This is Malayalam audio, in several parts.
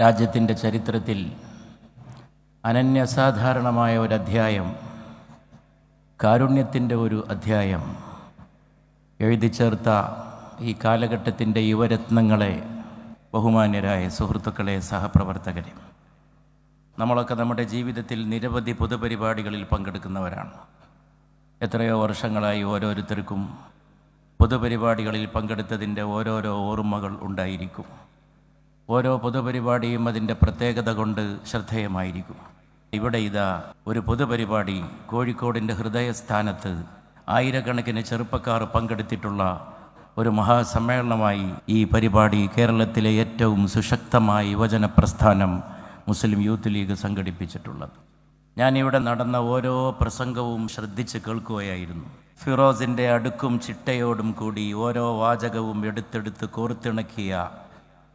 രാജ്യത്തിന്റെ ചരിത്രത്തിൽ അനന്യസാധാരണമായ ഒരു അധ്യായം കാരുണ്യത്തിന്റെ ഒരു അധ്യായം എഴുതി ചേർത്ത ഈ കാലഘട്ടത്തിന്റെ യുവരത്നങ്ങളെ ബഹുമാന്യരായ സുഹൃത്തുക്കളെ സഹപ്രവർത്തകരെ. നമ്മളൊക്കെ നമ്മുടെ ജീവിതത്തിൽ നിരവധി പൊതുപരിപാടികളിൽ പങ്കെടുക്കുന്നവരാണ്. എത്രയോ വർഷങ്ങളായി ഓരോരുത്തർക്കും പൊതുപരിപാടികളിൽ പങ്കെടുത്തതിന്റെ ഓരോരോ ഓർമ്മകൾ ഉണ്ടായിരിക്കും. ഓരോ പൊതുപരിപാടിയും അതിന്റെ പ്രത്യേകത കൊണ്ട് ശ്രദ്ധേയമായിരിക്കും. ഇവിടെ ഇതാ ഒരു പൊതുപരിപാടി കോഴിക്കോടിന്റെ ഹൃദയസ്ഥാനത്ത് ആയിരക്കണക്കിന് ചെറുപ്പക്കാർ പങ്കെടുത്തിട്ടുള്ള ഒരു മഹാസമ്മേളനമായി ഈ പരിപാടി കേരളത്തിലെ ഏറ്റവും സുശക്തമായ യുവജന പ്രസ്ഥാനം മുസ്ലിം യൂത്ത് ലീഗ് സംഘടിപ്പിച്ചിട്ടുള്ളത്. ഞാനിവിടെ നടന്ന ഓരോ പ്രസംഗവും ശ്രദ്ധിച്ച് കേൾക്കുകയായിരുന്നു. ഫിറോസിന്റെ അടുക്കും ചിട്ടയോടും കൂടി ഓരോ വാചകവും എടുത്തെടുത്ത് കോർത്തിണക്കിയ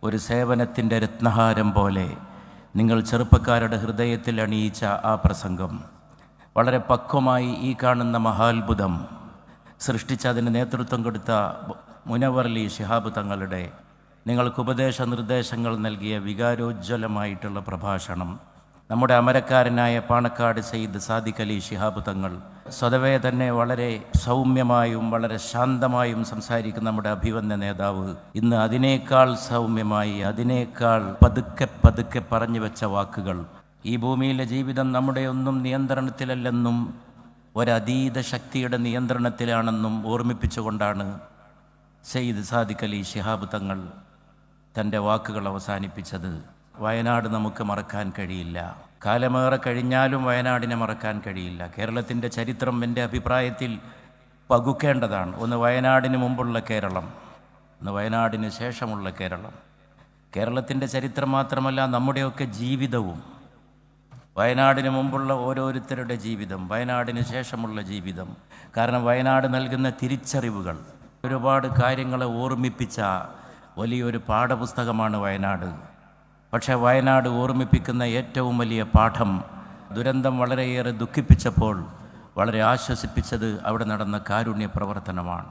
ഒരു സേവനത്തിന്റെ രത്നഹാരം പോലെ നിങ്ങൾ ചെറുപ്പക്കാരുടെ ഹൃദയത്തിൽ അണിയിച്ച ആ പ്രസംഗം. വളരെ പക്വമായി ഈ കാണുന്ന മഹാത്ഭുതം സൃഷ്ടിച്ച അതിന് നേതൃത്വം കൊടുത്ത മുനവർലി ശിഹാബ് തങ്ങളുടെ നിങ്ങൾക്ക് ഉപദേശ നിർദ്ദേശങ്ങൾ നൽകിയ വികാരോജ്വലമായിട്ടുള്ള പ്രഭാഷണം. നമ്മുടെ അമരക്കാരനായ പാണക്കാട് സയ്യിദ് സാദിഖ് അലി ശിഹാബ് തങ്ങൾ സ്വതവേ തന്നെ വളരെ സൗമ്യമായും വളരെ ശാന്തമായും സംസാരിക്കുന്ന നമ്മുടെ അഭിവന്യ നേതാവ്. ഇന്ന് അതിനേക്കാൾ സൗമ്യമായി അതിനേക്കാൾ പതുക്കെ പതുക്കെ പറഞ്ഞു വെച്ച വാക്കുകൾ. ഈ ഭൂമിയിലെ ജീവിതം നമ്മുടെ ഒന്നും നിയന്ത്രണത്തിലല്ലെന്നും ഒരതീത ശക്തിയുടെ നിയന്ത്രണത്തിലാണെന്നും ഓർമ്മിപ്പിച്ചുകൊണ്ടാണ് സെയ്ദ് സാദിഖ് അലി ശിഹാബ് തങ്ങൾ തന്റെ വാക്കുകൾ അവസാനിപ്പിച്ചത്. വയനാട് നമുക്ക് മറക്കാൻ കഴിയില്ല. കാലമേറെ കഴിഞ്ഞാലും വയനാടിനെ മറക്കാൻ കഴിയില്ല. കേരളത്തിന്റെ ചരിത്രം എന്റെ അഭിപ്രായത്തിൽ പകുക്കേണ്ടതാണ്. ഒന്ന് വയനാടിന് മുമ്പുള്ള കേരളം ഒന്ന് വയനാടിന് ശേഷമുള്ള കേരളം. കേരളത്തിന്റെ ചരിത്രം മാത്രമല്ല നമ്മുടെയൊക്കെ ജീവിതവും. വയനാടിന് മുമ്പുള്ള ഓരോരുത്തരുടെ ജീവിതം വയനാടിന് ശേഷമുള്ള ജീവിതം. കാരണം വയനാട് നൽകുന്ന തിരിച്ചറിവുകൾ ഒരുപാട് കാര്യങ്ങളെ ഓർമ്മിപ്പിച്ച വലിയൊരു പാഠപുസ്തകമാണ് വയനാട്. പക്ഷേ വയനാട് ഓർമ്മിപ്പിക്കുന്ന ഏറ്റവും വലിയ പാഠം ദുരന്തം വളരെയേറെ ദുഃഖിപ്പിച്ചപ്പോൾ വളരെ ആശ്വസിപ്പിച്ചത് അവിടെ നടന്ന കാരുണ്യ പ്രവർത്തനമാണ്.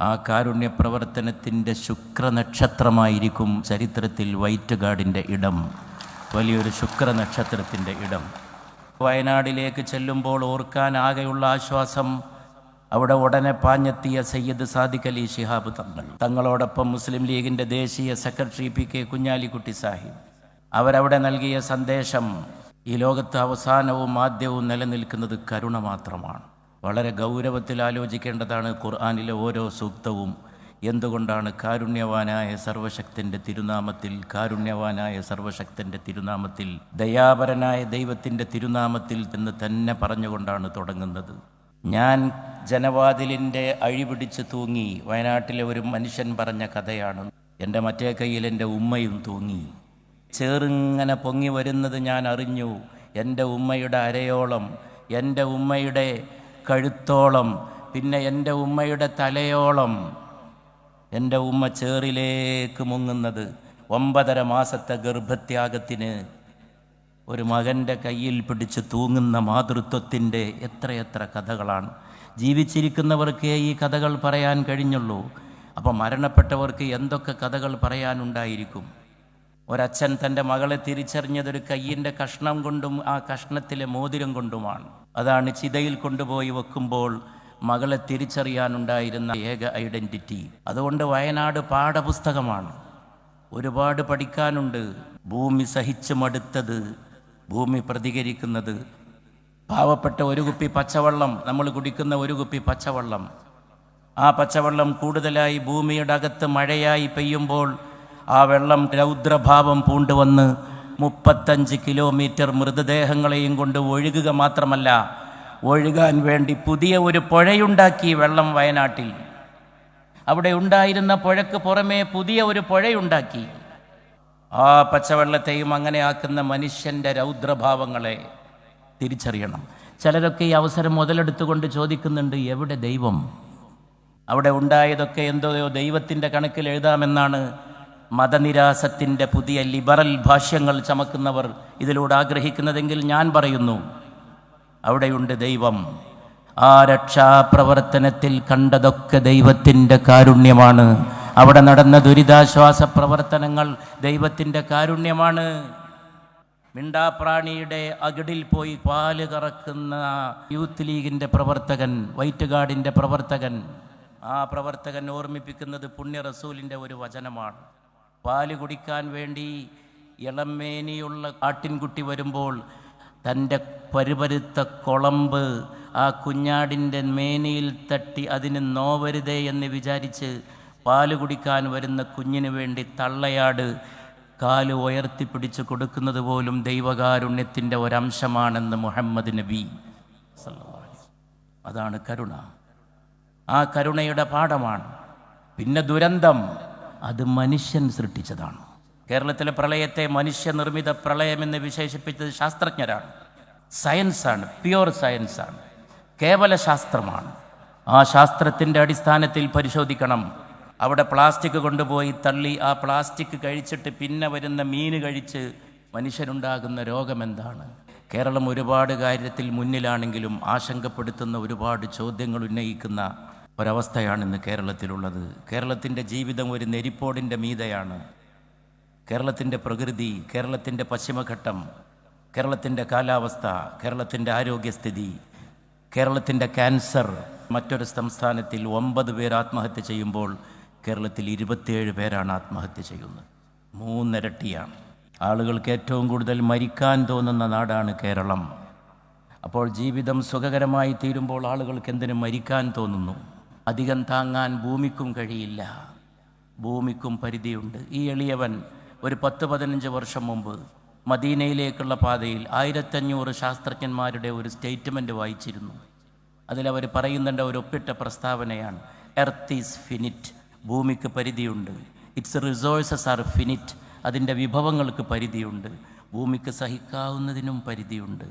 ആ കാരുണ്യ പ്രവർത്തനത്തിന്റെ ശുക്രനക്ഷത്രമായിരിക്കും ചരിത്രത്തിൽ വൈറ്റ് ഗാർഡിന്റെ ഇടം. വലിയൊരു ശുക്രനക്ഷത്രത്തിന്റെ ഇടം. വയനാടിലേക്ക് ചെല്ലുമ്പോൾ ഓർക്കാൻ ആകെയുള്ള ആശ്വാസം അവിടെ ഉടനെ പാഞ്ഞെത്തിയ സയ്യിദ് സാദിഖ് അലി ശിഹാബ് തങ്ങൾ. തങ്ങളോടൊപ്പം മുസ്ലിം ലീഗിന്റെ ദേശീയ secretary P K Kunhalikutty Sahib. അവരവിടെ നൽകിയ സന്ദേശം ഈ ലോകത്ത് അവസാനവും ആദ്യവും നിലനിൽക്കുന്നത് കരുണ മാത്രമാണ്. വളരെ ഗൗരവത്തിൽ ആലോചിക്കേണ്ടതാണ് ഖുർആാനിലെ ഓരോ സൂക്തവും. എന്തുകൊണ്ടാണ് കാരുണ്യവാനായ സർവശക്തന്റെ തിരുനാമത്തിൽ കാരുണ്യവാനായ സർവശക്തന്റെ തിരുനാമത്തിൽ ദയാപരനായ ദൈവത്തിന്റെ തിരുനാമത്തിൽ എന്ന് തന്നെ പറഞ്ഞുകൊണ്ടാണ് തുടങ്ങുന്നത്. ഞാൻ ജനവാതിലിന്റെ അഴിപിടിച്ച് തൂങ്ങി വയനാട്ടിലെ ഒരു മനുഷ്യൻ പറഞ്ഞ കഥയാണ്. എന്റെ മറ്റേ കയ്യിൽ എന്റെ ഉമ്മയും തൂങ്ങി. ചേറിങ്ങനെ പൊങ്ങി വരുന്നത് ഞാൻ അറിഞ്ഞു. എന്റെ ഉമ്മയുടെ അരയോളം എന്റെ ഉമ്മയുടെ കഴുത്തോളം പിന്നെ എന്റെ ഉമ്മയുടെ തലയോളം. എന്റെ ഉമ്മ ചേറിലേക്ക് മുങ്ങുന്നത് ഒമ്പതര മാസത്തെ ഗർഭത്യാഗത്തിന്. ഒരു മകന്റെ കയ്യിൽ പിടിച്ച് തൂങ്ങുന്ന മാതൃത്വത്തിന്റെ എത്രയെത്ര കഥകളാണ്. ജീവിച്ചിരിക്കുന്നവർക്കേ ഈ കഥകൾ പറയാൻ കഴിഞ്ഞുള്ളൂ. അപ്പോൾ മരണപ്പെട്ടവർക്ക് എന്തൊക്കെ കഥകൾ പറയാനുണ്ടായിരിക്കും? ഒരച്ഛൻ തന്റെ മകളെ തിരിച്ചറിഞ്ഞതൊരു കയ്യിന്റെ കഷ്ണം കൊണ്ടും ആ കഷ്ണത്തിലെ മോതിരം കൊണ്ടുമാണ്. അതാണ് ചിതയിൽ കൊണ്ടുപോയി വെക്കുമ്പോൾ മകളെ തിരിച്ചറിയാനുണ്ടായിരുന്ന ഏക ഐഡന്റിറ്റി. അതുകൊണ്ട് വയനാട് പാഠപുസ്തകമാണ്. ഒരുപാട് പഠിക്കാനുണ്ട്. ഭൂമി സഹിച്ചു മടുത്തത് ഭൂമി പ്രതികരിക്കുന്നത്. പാവപ്പെട്ട ഒരു കുപ്പി പച്ചവെള്ളം നമ്മൾ കുടിക്കുന്ന ഒരു കുപ്പി പച്ചവെള്ളം. ആ പച്ചവെള്ളം കൂടുതലായി ഭൂമിയുടെ അകത്ത് മഴയായി പെയ്യുമ്പോൾ ആ വെള്ളം രൗദ്രഭാവം പൂണ്ടുവന്ന് മുപ്പത്തഞ്ച് കിലോമീറ്റർ മൃതദേഹങ്ങളെയും കൊണ്ട് ഒഴുകുക മാത്രമല്ല ഒഴുകാൻ വേണ്ടി പുതിയ ഒരു പുഴയുണ്ടാക്കി വെള്ളം വയനാട്ടിൽ. അവിടെ ഉണ്ടായിരുന്ന പുഴക്ക് പുറമേ പുതിയ ഒരു പുഴയുണ്ടാക്കി. ആ പച്ചവെള്ളത്തെയും അങ്ങനെ ആക്കുന്ന മനുഷ്യന്റെ രൗദ്രഭാവങ്ങളെ തിരിച്ചറിയണം. ചിലരൊക്കെ ഈ അവസരം മുതലെടുത്തുകൊണ്ട് ചോദിക്കുന്നുണ്ട് എവിടെ ദൈവം? അവിടെ ഉണ്ടായതൊക്കെ എന്തോ ദൈവത്തിന്റെ കണക്കിൽ എഴുതാമെന്നാണ് മതനിരാസത്തിന്റെ പുതിയ ലിബറൽ ഭാഷ്യങ്ങൾ ചമക്കുന്നവർ ഇതിലൂടെ ആഗ്രഹിക്കുന്നതെങ്കിൽ ഞാൻ പറയുന്നു അവിടെയുണ്ട് ദൈവം. ആ രക്ഷാപ്രവർത്തനത്തിൽ കണ്ടതൊക്കെ ദൈവത്തിന്റെ കാരുണ്യമാണ്. അവിടെ നടന്ന ദുരിതാശ്വാസ പ്രവർത്തനങ്ങൾ ദൈവത്തിന്റെ കാരുണ്യമാണ്. മിണ്ടാപ്രാണിയുടെ അകിടിൽ പോയി പാൽ കറക്കുന്ന യൂത്ത് ലീഗിന്റെ പ്രവർത്തകൻ വൈറ്റ് ഗാർഡിന്റെ പ്രവർത്തകൻ ആ പ്രവർത്തകൻ ഓർമ്മിപ്പിക്കുന്നത് പുണ്യ റസൂലിന്റെ ഒരു വചനമാണ്. പാൽ കുടിക്കാൻ വേണ്ടി ഇളമേനിയുള്ള ആട്ടിൻകുട്ടി വരുമ്പോൾ തന്റെ പരുപരുത്ത കുളമ്പ് ആ കുഞ്ഞാടിന്റെ മേനിയിൽ തട്ടി അതിന് നോവരുതേ എന്ന് വിചാരിച്ച് പാൽ കുടിക്കാൻ വരുന്ന കുഞ്ഞിന് വേണ്ടി തള്ളയാട് കാൽ ഉയർത്തിപ്പിടിച്ച് കൊടുക്കുന്നത് പോലും ദൈവകാരുണ്യത്തിന്റെ ഒരംശമാണെന്ന് മുഹമ്മദ് നബി. അതാണ് കരുണ. ആ കരുണയുടെ പാഠമാണ്. പിന്നെ ദുരന്തം. അത് മനുഷ്യൻ സൃഷ്ടിച്ചതാണ്. കേരളത്തിലെ പ്രളയത്തെ മനുഷ്യനിർമ്മിത പ്രളയമെന്ന് വിശേഷിപ്പിച്ചത് ശാസ്ത്രജ്ഞരാണ്. സയൻസാണ് പ്യുവർ സയൻസാണ്. കേവല ശാസ്ത്രമാണ്. ആ ശാസ്ത്രത്തിന്റെ അടിസ്ഥാനത്തിൽ പരിശോധിക്കണം. അവിടെ പ്ലാസ്റ്റിക് കൊണ്ടുപോയി തള്ളി ആ പ്ലാസ്റ്റിക് കഴിച്ചിട്ട് പിന്നെ വരുന്ന മീൻ കഴിച്ച് മനുഷ്യനുണ്ടാകുന്ന രോഗമെന്താണ് കേരളം ഒരുപാട് കാര്യത്തിൽ മുന്നിലാണെങ്കിലും ആശങ്കപ്പെടുത്തുന്ന ഒരുപാട് ചോദ്യങ്ങൾ ഉന്നയിക്കുന്ന ഒരവസ്ഥയാണ് ഇന്ന് കേരളത്തിലുള്ളത്. കേരളത്തിന്റെ ജീവിതം ഒരു നെരിപ്പോടിന്റെ മീതയാണ്. കേരളത്തിന്റെ പ്രകൃതി കേരളത്തിന്റെ പശ്ചിമഘട്ടം കേരളത്തിന്റെ കാലാവസ്ഥ കേരളത്തിന്റെ ആരോഗ്യസ്ഥിതി കേരളത്തിന്റെ ക്യാൻസർ. മറ്റൊരു സംസ്ഥാനത്തിൽ ഒമ്പത് പേർ ആത്മഹത്യ ചെയ്യുമ്പോൾ കേരളത്തിൽ ഇരുപത്തിയേഴ് പേരാണ് ആത്മഹത്യ ചെയ്യുന്നത്. മൂന്നിരട്ടിയാണ്. ആളുകൾക്ക് ഏറ്റവും കൂടുതൽ മരിക്കാൻ തോന്നുന്ന നാടാണ് കേരളം. അപ്പോൾ ജീവിതം സുഖകരമായി തീരുമ്പോൾ ആളുകൾക്ക് എന്തിനും മരിക്കാൻ തോന്നുന്നു? അധികം താങ്ങാൻ ഭൂമിക്കും കഴിയില്ല. ഭൂമിക്കും പരിധിയുണ്ട്. ഈ എളിയവൻ ഒരു പത്ത് പതിനഞ്ച് വർഷം മുമ്പ് മദീനയിലേക്കുള്ള പാതയിൽ ആയിരത്തഞ്ഞൂറ് ശാസ്ത്രജ്ഞന്മാരുടെ ഒരു സ്റ്റേറ്റ്മെന്റ് വായിച്ചിരുന്നു. അതിലവർ പറയുന്നുണ്ട് ഒരു ഒപ്പിട്ട പ്രസ്താവനയാണ് എർത്ത് ഈസ് ഫിനിറ്റ് ഭൂമിക്ക് പരിധിയുണ്ട്. ഇറ്റ്സ് റിസോഴ്സസ് ആർ ഫിനിറ്റ് അതിന്റെ വിഭവങ്ങൾക്ക് പരിധിയുണ്ട്. ഭൂമിക്ക് സഹിക്കാവുന്നതിനും പരിധിയുണ്ട്.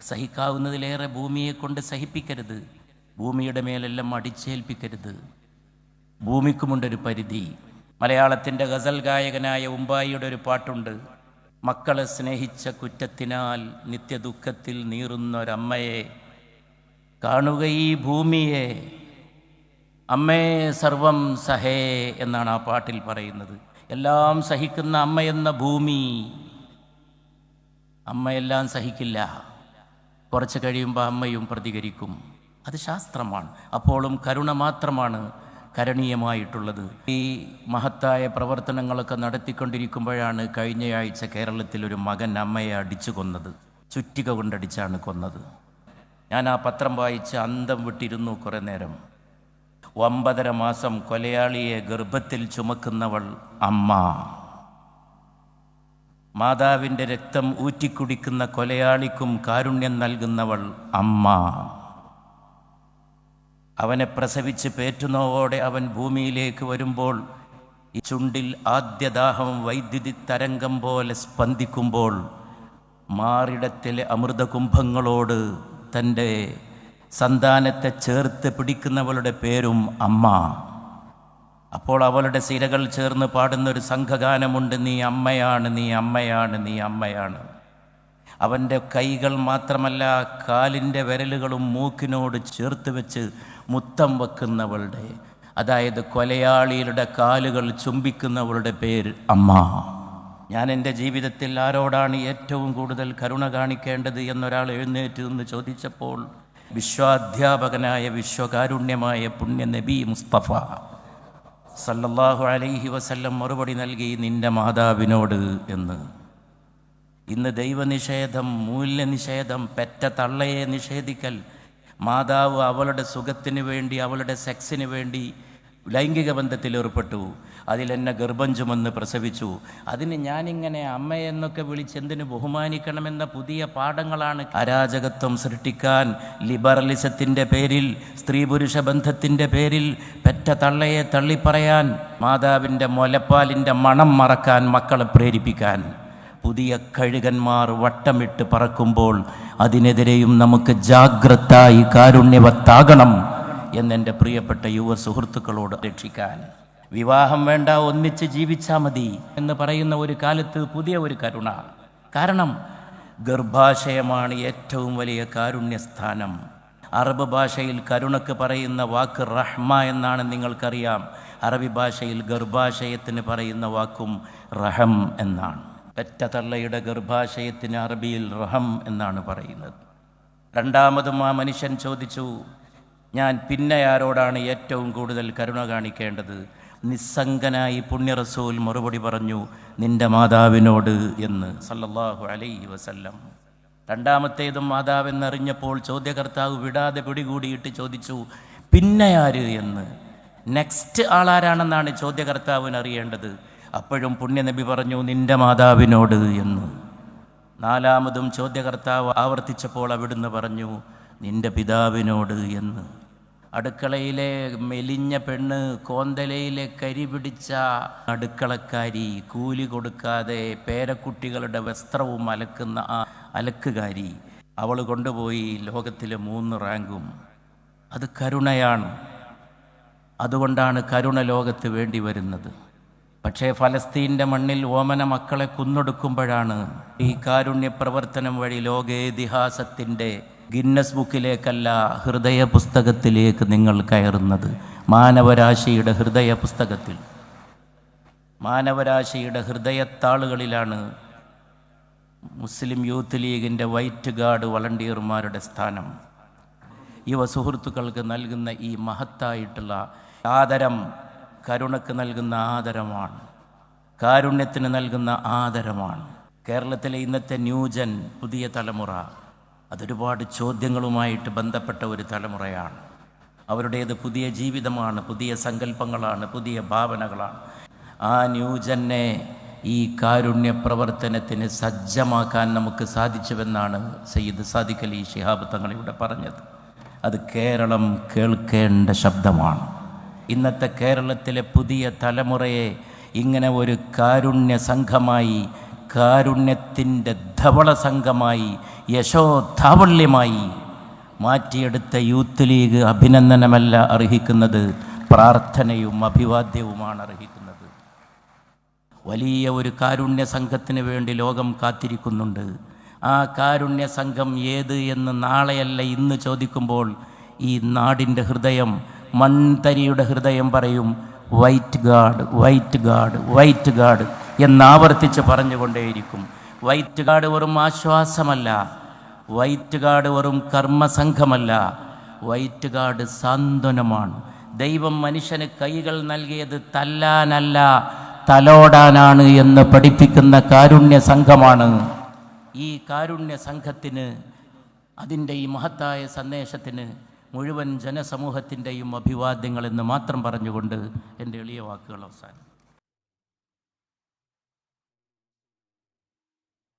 സഹിക്കാവുന്നതിലേറെ ഭൂമിയെ കൊണ്ട് സഹിപ്പിക്കരുത്. ഭൂമിയുടെ മേലെല്ലാം അടിച്ചേൽപ്പിക്കരുത്. ഭൂമിക്കുമുണ്ടൊരു പരിധി. മലയാളത്തിന്റെ ഗസൽ ഗായകനായ ഉമ്പായിയുടെ ഒരു പാട്ടുണ്ട്. മക്കളെ സ്നേഹിച്ച കുറ്റത്തിനാൽ നിത്യദുഃഖത്തിൽ നീറുന്നൊരമ്മയെ. കാണുക ഈ ഭൂമിയെ. അമ്മേ സർവം സഹേ എന്നാണ് ആ പാട്ടിൽ പറയുന്നത്. എല്ലാം സഹിക്കുന്ന അമ്മയെന്ന ഭൂമി. അമ്മയെല്ലാം സഹിക്കില്ല. കുറച്ച് കഴിയുമ്പോൾ അമ്മയും പ്രതികരിക്കും. അത് ശാസ്ത്രമാണ്. അപ്പോഴും കരുണ മാത്രമാണ് കരണീയമായിട്ടുള്ളത്. ഈ മഹത്തായ പ്രവർത്തനങ്ങളൊക്കെ നടത്തിക്കൊണ്ടിരിക്കുമ്പോഴാണ് കഴിഞ്ഞയാഴ്ച കേരളത്തിൽ ഒരു മകൻ അമ്മയെ അടിച്ചു കൊന്നത്. ചുറ്റിക കൊണ്ടടിച്ചാണ് കൊന്നത്. ഞാൻ ആ പത്രം വായിച്ച് അന്തം വിട്ടിരുന്നു കുറേ നേരം. ഒമ്പതര മാസം കൊലയാളിയെ ഗർഭത്തിൽ ചുമക്കുന്നവൾ അമ്മ. മാതാവിന്റെ രക്തം ഊറ്റിക്കുടിക്കുന്ന കൊലയാളിക്കും കാരുണ്യം നൽകുന്നവൾ അമ്മ. അവനെ പ്രസവിച്ച് പേറ്റുനോവോടെ അവൻ ഭൂമിയിലേക്ക് വരുമ്പോൾ ഈ ചുണ്ടിൽ ആദ്യദാഹം വൈദ്യുതി തരംഗം പോലെ സ്പന്ദിക്കുമ്പോൾ മാറിടത്തിലെ അമൃതകുംഭങ്ങളോട് തന്റെ സന്താനത്തെ ചേർത്ത് പിടിക്കുന്നവളുടെ പേരും അമ്മ. അപ്പോൾ അവളുടെ സിരകൾ ചേർന്ന് പാടുന്ന ഒരു സംഘഗാനമുണ്ട് നീ അമ്മയാണ് നീ അമ്മയാണ് നീ അമ്മയാണ്. അവന്റെ കൈകൾ മാത്രമല്ല കാലിന്റെ വിരലുകളും മൂക്കിനോട് ചേർത്ത് വെച്ച് മുത്തം വെക്കുന്നവളുടെ അതായത് കൊലയാളിയുടെ കാലുകൾ ചുംബിക്കുന്നവളുടെ പേര് അമ്മ. ഞാൻ എന്റെ ജീവിതത്തിൽ ആരോടാണ് ഏറ്റവും കൂടുതൽ കരുണ കാണിക്കേണ്ടത് എന്നൊരാൾ എഴുന്നേറ്റ് നിന്ന് ചോദിച്ചപ്പോൾ വിശ്വാധ്യാപകനായ വിശ്വകാരുണ്യമായ പുണ്യ നബി മുസ്തഫ സല്ലല്ലാഹു അലൈഹി വസല്ലം മറുപടി നൽകി നിന്റെ മാതാവിനോട് എന്ന്. ഇന്ന് ദൈവനിഷേധം മൂല്യനിഷേധം പെറ്റ തള്ളയെ നിഷേധിക്കൽ. മാതാവ് അവളുടെ സുഖത്തിന് വേണ്ടി അവളുടെ സെക്സിന് വേണ്ടി ലൈംഗിക ബന്ധത്തിൽ ഏർപ്പെട്ടു. അതിലെന്നെ ഗർഭം ചുമന്ന് പ്രസവിച്ചു. അതിന് ഞാനിങ്ങനെ അമ്മയെന്നൊക്കെ വിളിച്ച് എന്തിനു ബഹുമാനിക്കണമെന്ന പുതിയ പാഠങ്ങളാണ് അരാജകത്വം സൃഷ്ടിക്കാൻ ലിബറലിസത്തിന്റെ പേരിൽ സ്ത്രീ പുരുഷ ബന്ധത്തിന്റെ പേരിൽ പെറ്റ തള്ളയെ തള്ളിപ്പറയാൻ മാതാവിന്റെ മുലപ്പാലിന്റെ മണം മറക്കാൻ മക്കളെ പ്രേരിപ്പിക്കാൻ. പുതിയ കഴുകന്മാർ വട്ടമിട്ട് പറക്കുമ്പോൾ അതിനെതിരെയും നമുക്ക് ജാഗ്രതായി കാരുണ്യവത്താകണം എന്നെന്റെ പ്രിയപ്പെട്ട യുവ സുഹൃത്തുക്കളോട് രക്ഷിക്കാൻ വിവാഹം വേണ്ട ഒന്നിച്ച് ജീവിച്ചാൽ മതി എന്ന് പറയുന്ന ഒരു കാലത്ത് പുതിയ ഒരു കരുണ. കാരണം ഗർഭാശയമാണ് ഏറ്റവും വലിയ കാരുണ്യസ്ഥാനം. അറബ് ഭാഷയിൽ കരുണക്ക് പറയുന്ന വാക്ക് റഹ്മ എന്നാണ് നിങ്ങൾക്കറിയാം. അറബി ഭാഷയിൽ ഗർഭാശയത്തിന് പറയുന്ന വാക്കും റഹം എന്നാണ്. പെറ്റ തള്ളയുടെ ഗർഭാശയത്തിന് അറബിയിൽ റഹം എന്നാണ് പറയുന്നത്. രണ്ടാമതും ആ മനുഷ്യൻ ചോദിച്ചു ഞാൻ പിന്നെ ആരോടാണ് ഏറ്റവും കൂടുതൽ കരുണ കാണിക്കേണ്ടത്? നിസ്സംഗനായി പുണ്യറസൂൽ മറുപടി പറഞ്ഞു നിന്റെ മാതാവിനോട് എന്ന് സല്ലല്ലാഹു അലൈ വസല്ലം. രണ്ടാമത്തേതും മാതാവെന്നറിഞ്ഞപ്പോൾ ചോദ്യകർത്താവ് വിടാതെ പിടികൂടിയിട്ട് ചോദിച്ചു പിന്നെ ആര്? എന്ന്. നെക്സ്റ്റ് ആളാരാണെന്നാണ് ചോദ്യകർത്താവിന് അറിയേണ്ടത് അപ്പോഴും പുണ്യനബി പറഞ്ഞു നിന്റെ മാതാവിനോട് എന്ന്. നാലാമതും ചോദ്യകർത്താവ് ആവർത്തിച്ചപ്പോൾ അവിടുന്ന് പറഞ്ഞു നിന്റെ പിതാവിനോട് എന്ന്. അടുക്കളയിലെ മെലിഞ്ഞ പെണ്ണ് കോന്തലയിലെ കരി പിടിച്ച അടുക്കളക്കാരി കൂലി കൊടുക്കാതെ പേരക്കുട്ടികളുടെ വസ്ത്രവും അലക്കുന്ന ആ അലക്കുകാരി അവൾ കൊണ്ടുപോയി ലോകത്തിലെ മൂന്ന് റാങ്കും. അത് കരുണയാണ്. അതുകൊണ്ടാണ് കരുണ ലോകത്ത് വേണ്ടി വരുന്നത്. പക്ഷേ ഫലസ്തീന്റെ മണ്ണിൽ ഓമന മക്കളെ കുന്നൊടുക്കുമ്പോഴാണ് ഈ കാരുണ്യ പ്രവർത്തനം വഴി ലോകേതിഹാസത്തിന്റെ ഗിന്നസ് ബുക്കിലേക്കല്ല ഹൃദയ പുസ്തകത്തിലേക്ക് നിങ്ങൾ കയറുന്നത്. മാനവരാശിയുടെ ഹൃദയ പുസ്തകത്തിൽ മാനവരാശിയുടെ ഹൃദയത്താളുകളിലാണ് മുസ്ലിം യൂത്ത് ലീഗിന്റെ വൈറ്റ് ഗാർഡ് വളണ്ടിയർമാരുടെ സ്ഥാനം. യുവ സുഹൃത്തുക്കൾക്ക് നൽകുന്ന ഈ മഹത്തായിട്ടുള്ള ആദരം കരുണക്ക് നൽകുന്ന ആദരമാണ് കാരുണ്യത്തിന് നൽകുന്ന ആദരമാണ് കേരളത്തിലെ ഇന്നത്തെ ന്യൂജൻ പുതിയ തലമുറ അതൊരുപാട് ചോദ്യങ്ങളുമായിട്ട് ബന്ധപ്പെട്ട ഒരു തലമുറയാണ്. അവരുടേത് പുതിയ ജീവിതമാണ് പുതിയ സങ്കല്പങ്ങളാണ് പുതിയ ഭാവനകളാണ്. ആ ന്യൂജനെ ഈ കാരുണ്യ പ്രവർത്തനത്തിന് സജ്ജമാക്കാൻ നമുക്ക് സാധിച്ചുവെന്നാണ് സയ്യിദ് സാദിഖലി അലി ശിഹാബ് തങ്ങൾ ഇവിടെ പറഞ്ഞത്. അത് കേരളം കേൾക്കേണ്ട ശബ്ദമാണ്. ഇന്നത്തെ കേരളത്തിലെ പുതിയ തലമുറയെ ഇങ്ങനെ ഒരു കാരുണ്യ സംഘമായി കാരുണ്യത്തിന്റെ ധവള സംഘമായി യശോധാവള്യമായി മാറ്റിയെടുത്ത യൂത്ത് ലീഗ് അഭിനന്ദനമല്ല അർഹിക്കുന്നത് പ്രാർത്ഥനയും അഭിവാദ്യവുമാണ് അർഹിക്കുന്നത്. വലിയ ഒരു കാരുണ്യ സംഘത്തിന് വേണ്ടി ലോകം കാത്തിരിക്കുന്നുണ്ട്. ആ കാരുണ്യ സംഘം ഏത് എന്ന് നാളെയല്ല ഇന്ന് ചോദിക്കുമ്പോൾ ഈ നാടിന്റെ ഹൃദയം മൺതരിയുടെ ഹൃദയം പറയും white guard white guard white guard എന്നാവർത്തിച്ച് പറഞ്ഞുകൊണ്ടേയിരിക്കും. വൈറ്റ് ഗാഡ് വെറും ആശ്വാസമല്ല വൈറ്റ് ഗാഡ് വെറും കർമ്മസംഘമല്ല വൈറ്റ് ഗാഡ് സാന്ത്വനമാണ്. ദൈവം മനുഷ്യന് കൈകൾ നൽകിയത് തല്ലാനല്ല തലോടാനാണ് എന്ന് പഠിപ്പിക്കുന്ന കാരുണ്യ സംഘമാണ്. ഈ കാരുണ്യ സംഘത്തിന് അതിന്റെ ഈ മഹത്തായ സന്ദേശത്തിന് മുഴുവൻ ജനസമൂഹത്തിന്റെയും അഭിവാദ്യങ്ങളെന്ന് മാത്രം പറഞ്ഞുകൊണ്ട് എന്റെ എളിയ വാക്കുകൾ അവസാനം